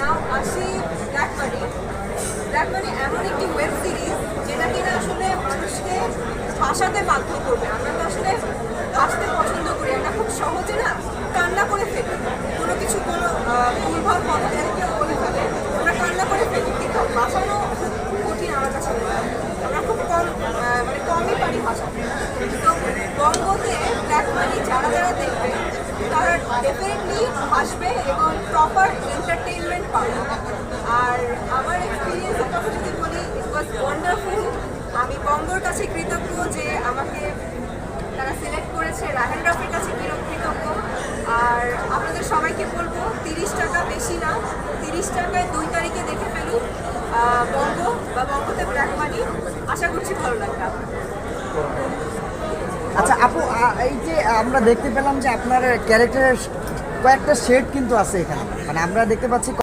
নাও, আসি black money black money এমন একটি ওয়েব সিরিজ যেটা কিনা আসলে মানুষকে হাসাতে বাধ্য করবে। আমরা তো আসলে হাসতে পছন্দ করি। আমরা খুব সহজে না কান্না করে ফেলি। কোনো কিছু কোনো ভুলভাল পথে বলে ফেলে। আমরা কান্না করে ফেলি, কিন্তু হাসানো খুব কঠিন আমার কাছে আমরা খুব কম মানে কমই পারি হাসাতে তো বঙ্গতে ব্ল্যাক মানি যারা যারা দেখবে তারা ডেফিনেটলি হাসবে এবং প্রপার এন্টারটেইনমেন্ট পাবে। আর আমার এক্সপিরিয়েন্সের কথা যদি বলি ইট ওয়াজ ওয়ান্ডারফুল আমি বঙ্গর কাছে কৃতজ্ঞ যে আমাকে তারা সিলেক্ট করেছে রাহেন রাফের কাছে কৃতজ্ঞ। আর আপনাদের সবাইকে বলব, তিরিশ টাকা বেশি না, তিরিশ টাকায় দুই তারিখে দেখে ফেলুন বঙ্গ বা বঙ্গতে ব্ল্যাক মানি আশা করছি ভালো লাগবে আচ্ছা আপু এই যে আমরা দেখতে পেলাম যে আপনার ক্যারেক্টারের কয়েকটা শেড কিন্তু আছে এখানে। মানে আমরা দেখতে পাচ্ছি